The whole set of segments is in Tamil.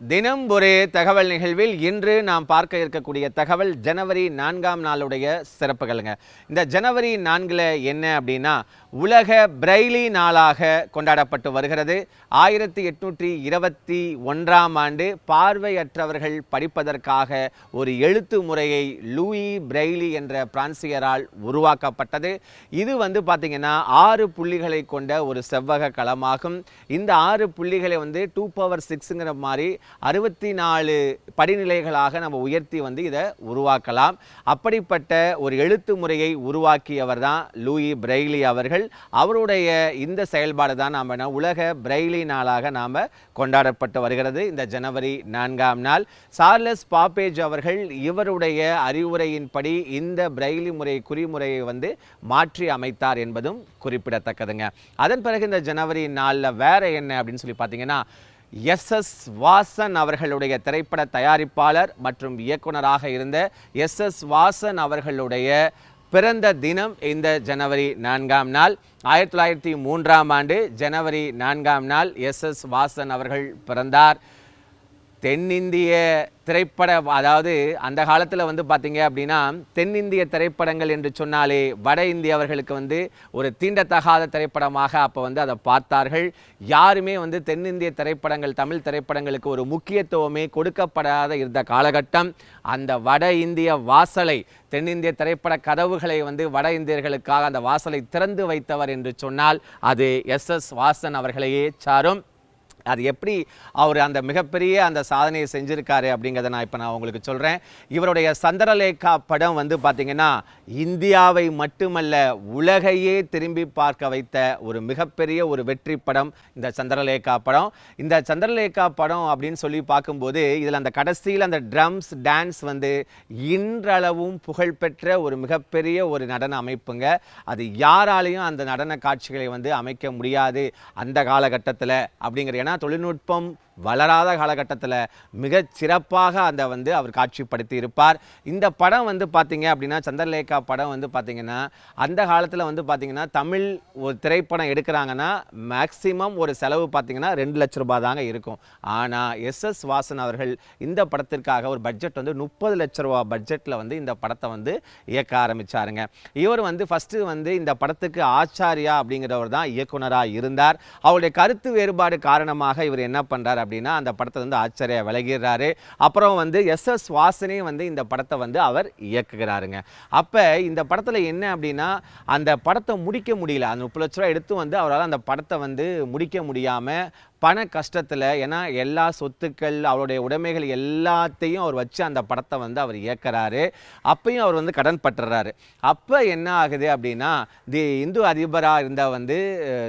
தினம் ஒரு தகவல் நிகழ்வில் இன்று நாம் பார்க்க இருக்கக்கூடிய தகவல் ஜனவரி நான்காம் நாளுடைய சிறப்புகளுங்க. இந்த ஜனவரி நான்கில் என்ன அப்படின்னா உலக பிரெய்லி நாளாக கொண்டாடப்பட்டு வருகிறது. ஆயிரத்தி எட்நூற்றி இருபத்தி ஒன்றாம் ஆண்டு பார்வையற்றவர்கள் படிப்பதற்காக ஒரு எழுத்து முறையை லூயி பிரெய்லி என்ற பிரான்சியரால் உருவாக்கப்பட்டது. இது வந்து பார்த்திங்கன்னா ஆறு புள்ளிகளை கொண்ட ஒரு செவ்வக களமாகும். இந்த ஆறு புள்ளிகளை வந்து டூ பவர் சிக்ஸுங்கிற மாதிரி அறுபத்தி நாலு படிநிலைகளாக நம்ம உயர்த்தி வந்து இதை உருவாக்கலாம். அப்படிப்பட்ட ஒரு எழுத்து முறையை உருவாக்கியவர் தான் லூயி பிரெய்லி அவர்கள். அவருடைய இந்த செயல்பாடு தான் நாம் என்ன உலக பிரெய்லி நாளாக நாம் கொண்டாடப்பட்டு வருகிறது. இந்த ஜனவரி நான்காம் நாள். சார்லஸ் பாப்பேஜ் அவர்கள் இவருடைய அறிவுரையின்படி இந்த பிரெய்லி முறை குறிமுறையை வந்து மாற்றி அமைத்தார் என்பதும் குறிப்பிடத்தக்கதுங்க. அதன் பிறகு இந்த ஜனவரி நாளில் வேற என்ன அப்படின்னு சொல்லி பார்த்தீங்கன்னா எஸ் எஸ் வாசன் அவர்களுடைய திரைப்பட தயாரிப்பாளர் மற்றும் இயக்குனராக இருந்த எஸ் எஸ் வாசன் அவர்களுடைய பிறந்த தினம் இந்த ஜனவரி நான்காம் நாள். ஆயிரத்தி தொள்ளாயிரத்தி மூன்றாம் ஆண்டு ஜனவரி நான்காம் நாள் எஸ் எஸ் வாசன் அவர்கள் பிறந்தார். தென்னிந்திய திரைப்பட அதாவது அந்த காலத்தில் வந்து பார்த்தீங்க அப்படின்னா தென்னிந்திய திரைப்படங்கள் என்று சொன்னாலே வட இந்தியவர்களுக்கு வந்து ஒரு தீண்டத்தகாத திரைப்படமாக அப்போ வந்து அதை பார்த்தார்கள். யாருமே வந்து தென்னிந்திய திரைப்படங்கள் தமிழ் திரைப்படங்களுக்கு ஒரு முக்கியத்துவமே கொடுக்கப்படாத இருந்த காலகட்டம். அந்த வட இந்திய வாசலை தென்னிந்திய திரைப்பட கதவுகளை வந்து வட இந்தியர்களுக்காக அந்த வாசலை திறந்து வைத்தவர் என்று சொன்னால் அது எஸ் எஸ் வாசன் அவர்களையே சாரும். அது எப்படி அவர் அந்த மிகப்பெரிய அந்த சாதனையை செஞ்சுருக்காரு அப்படிங்கிறத நான் இப்போ நான் உங்களுக்கு சொல்கிறேன் இவருடைய சந்திரலேகா படம் வந்து பார்த்திங்கன்னா இந்தியாவை மட்டுமல்ல உலகையே திரும்பி பார்க்க வைத்த ஒரு மிகப்பெரிய ஒரு வெற்றி படம் இந்த சந்திரலேகா படம். இந்த சந்திரலேகா படம் அப்படின்னு சொல்லி பார்க்கும்போது இதில் அந்த கடைசியில் அந்த ட்ரம்ஸ் டான்ஸ் வந்து இன்றளவும் புகழ்பெற்ற ஒரு மிகப்பெரிய ஒரு நடன அமைப்புங்க. அது யாராலையும் அந்த நடன காட்சிகளை வந்து அமைக்க முடியாது அந்த காலகட்டத்தில் அப்படிங்கிற ஏன்னா தொழில்நுட்பம் வளராத காலகட்டத்தில் மிக சிறப்பாக அந்த வந்து அவர் காட்சிப்படுத்தி இருப்பார். இந்த படம் வந்து பார்த்தீங்க அப்படின்னா சந்திரலேகா படம் வந்து பார்த்திங்கன்னா அந்த காலத்தில் வந்து பார்த்திங்கன்னா தமிழ் ஒரு திரைப்படம் எடுக்கிறாங்கன்னா மேக்சிமம் ஒரு செலவு பார்த்தீங்கன்னா ரெண்டு லட்ச ரூபா தாங்க இருக்கும். ஆனால் எஸ் எஸ் வாசன் அவர்கள் இந்த படத்திற்காக ஒரு பட்ஜெட் வந்து முப்பது லட்ச ரூபா பட்ஜெட்டில் வந்து இந்த படத்தை வந்து இயக்க ஆரம்பிச்சாருங்க. இவர் வந்து ஃபஸ்ட்டு வந்து இந்த படத்துக்கு ஆச்சாரியா அப்படிங்கிறவர் தான் இயக்குனராக இருந்தார். அவருடைய கருத்து வேறுபாடு காரணமாக இவர் என்ன பண்ணுறார் அப்படின்னா அந்த படத்தை வந்து ஆச்சரிய விலகிறாரு அப்புறம் வந்து எஸ் எஸ் வாசனே வந்து இந்த படத்தை வந்து அவர் இயக்குகிறாருங்க. அப்போ இந்த படத்தில் என்ன அப்படின்னா அந்த படத்தை முடிக்க முடியல. அந்த முப்பது லட்ச ரூபா எடுத்து வந்து அவரால் அந்த படத்தை வந்து முடிக்க முடியாமல் பண கஷ்டத்தில் ஏன்னா எல்லா சொத்துக்கள் அவருடைய உடைமைகள் எல்லாத்தையும் அவர் வச்சு அந்த படத்தை வந்து அவர் இயக்கிறாரு. அப்பையும் அவர் வந்து கடன் பட்டுறாரு. அப்போ என்ன ஆகுது அப்படின்னா தி இந்து அதிபராக இருந்த வந்து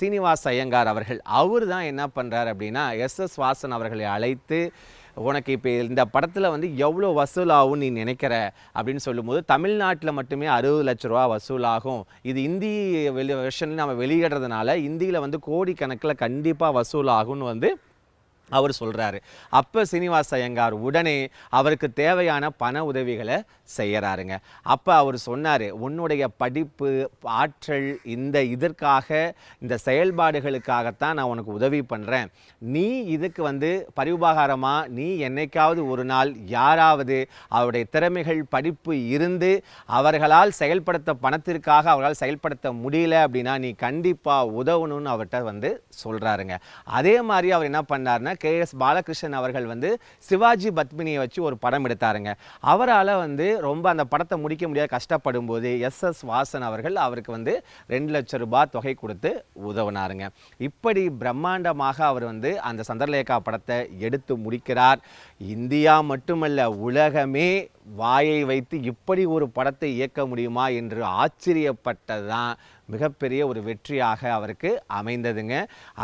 சீனிவாஸ் ஐயங்கார் அவர்கள் அவர் தான் என்ன பண்ணுறாரு அப்படின்னா எஸ் எஸ் வாசன் அவர்களை அழைத்து உனக்கு இப்போ இந்த படத்தில் வந்து எவ்வளோ வசூலாகும் நீ நினைக்கிற? அப்படின்னு சொல்லும்போது தமிழ்நாட்டில் மட்டுமே அறுபது லட்ச ரூபா வசூலாகும். இது இந்தி வெளி வெர்ஷனில் நம்ம வெளியிடுறதுனால இந்தியில் வந்து கோடிக்கணக்கில் கண்டிப்பாக வசூலாகும்னு வந்து அவர் சொல்கிறாரு அப்போ சீனிவாச ஐயங்கார் உடனே அவருக்கு தேவையான பண உதவிகளை செய்கிறாருங்க அப்போ அவர் சொன்னார் உன்னுடைய படிப்பு ஆற்றல் இந்த இதற்காக இந்த செயல்பாடுகளுக்காகத்தான் நான் உனக்கு உதவி பண்ணுறேன் நீ இதுக்கு வந்து பரிவுபகாரமாக நீ என்னைக்காவது ஒரு நாள் யாராவது அவருடைய திறமைகள் படிப்பு இருந்து அவர்களால் செயல்படுத்த பணத்திற்காக அவர்களால் செயல்படுத்த முடியல அப்படின்னா நீ கண்டிப்பாக உதவணும்னு அவர்கிட்ட வந்து சொல்கிறாருங்க அதே மாதிரி அவர் என்ன பண்ணார்னா கே எஸ் பாலகிருஷ்ணன் அவர்கள் வந்து சிவாஜி பத்மினியை வச்சு ஒரு படம் எடுத்தாருங்க. அவரால் வந்து ரொம்ப அந்த படத்தை முடிக்க முடியாத கஷ்டப்படும் போது எஸ் எஸ் வாசன் அவர்கள் அவருக்கு வந்து ரெண்டு லட்சம் ரூபாய் தொகை கொடுத்து உதவினாருங்க. இப்படி பிரம்மாண்டமாக அவர் வந்து அந்த சந்திரலேகா படத்தை எடுத்து முடிக்கிறார். இந்தியா மட்டுமல்ல உலகமே வாயை வைத்து இப்படி ஒரு படத்தை இயக்க முடியுமா என்று ஆச்சரியப்பட்டதுதான் மிகப்பெரிய ஒரு வெற்றியாக அவருக்கு அமைந்ததுங்க.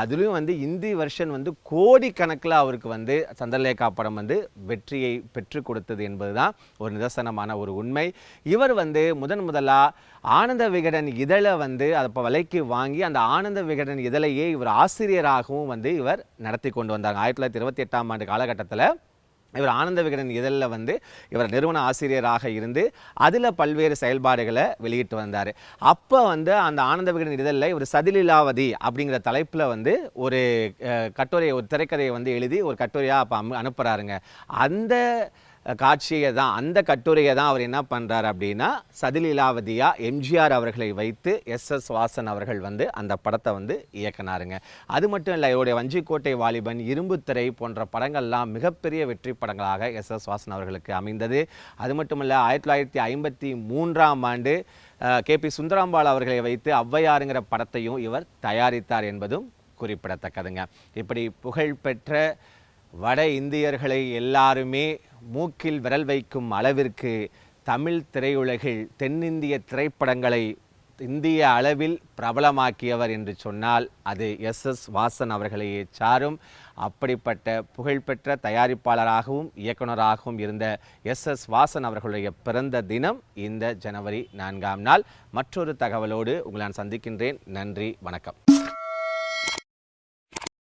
அதுலேயும் வந்து இந்தி வெர்ஷன் வந்து கோடிக்கணக்கில் அவருக்கு வந்து சந்திரலேகா படம் வந்து வெற்றியை பெற்று கொடுத்தது என்பதுதான் ஒரு நிதர்சனமான ஒரு உண்மை. இவர் வந்து முதன் முதலாக ஆனந்த விகடன் இதழை வந்து அதை இப்போ விலைக்கு வாங்கி அந்த ஆனந்த விகடன் இதழையே இவர் ஆசிரியராகவும் வந்து இவர் நடத்தி கொண்டு வந்தாங்க. ஆயிரத்தி தொள்ளாயிரத்தி இருபத்தி எட்டாம் ஆண்டு காலகட்டத்தில் இவர் ஆனந்த விகடன் இதழில் வந்து இவர் நிறுவன ஆசிரியராக இருந்து அதில் பல்வேறு செயல்பாடுகளை வெளியிட்டு வந்தார். அப்போ வந்து அந்த ஆனந்த விகடன் இதழில் இவர் சதிலீலாவதி அப்படிங்கிற தலைப்பில் வந்து ஒரு கட்டுரையை ஒரு திரைக்கதையை வந்து எழுதி ஒரு கட்டுரையாக அப்போ அனுப்புகிறாருங்க அந்த காட்சியை தான் அந்த கட்டுரையை தான் அவர் என்ன பண்ணுறாரு அப்படின்னா சதிலீலாவதியாக எம்ஜிஆர் அவர்களை வைத்து எஸ் எஸ் வாசன் அவர்கள் வந்து அந்த படத்தை வந்து இயக்குனாருங்க. அது மட்டும் இல்லை இவருடைய வஞ்சிக்கோட்டை வாலிபன் இரும்புத்திரை போன்ற படங்கள்லாம் மிகப்பெரிய வெற்றி படங்களாக எஸ் எஸ் வாசன் அவர்களுக்கு அமைந்தது. அது மட்டும் இல்லை ஆயிரத்தி தொள்ளாயிரத்தி ஐம்பத்தி மூன்றாம் ஆண்டு கே பி சுந்தராம்பாள் அவர்களை வைத்து ஔவையாருங்கிற படத்தையும் இவர் தயாரித்தார் என்பதும் குறிப்பிடத்தக்கதுங்க. இப்படி புகழ்பெற்ற வட இந்தியர்களை எல்லாருமே மூக்கில் விரல் வைக்கும் அளவிற்கு தமிழ் திரையுலகில் தென்னிந்திய திரைப்படங்களை இந்திய அளவில் பிரபலமாக்கியவர் என்று சொன்னால் அது எஸ் எஸ் வாசன் அவர்களையே சாரும். அப்படிப்பட்ட புகழ்பெற்ற தயாரிப்பாளராகவும் இயக்குனராகவும் இருந்த எஸ் எஸ் வாசன் அவர்களுடைய பிறந்த தினம் இந்த ஜனவரி நான்காம் நாள். மற்றொரு தகவலோடு உங்களை நான் சந்திக்கின்றேன். நன்றி வணக்கம்.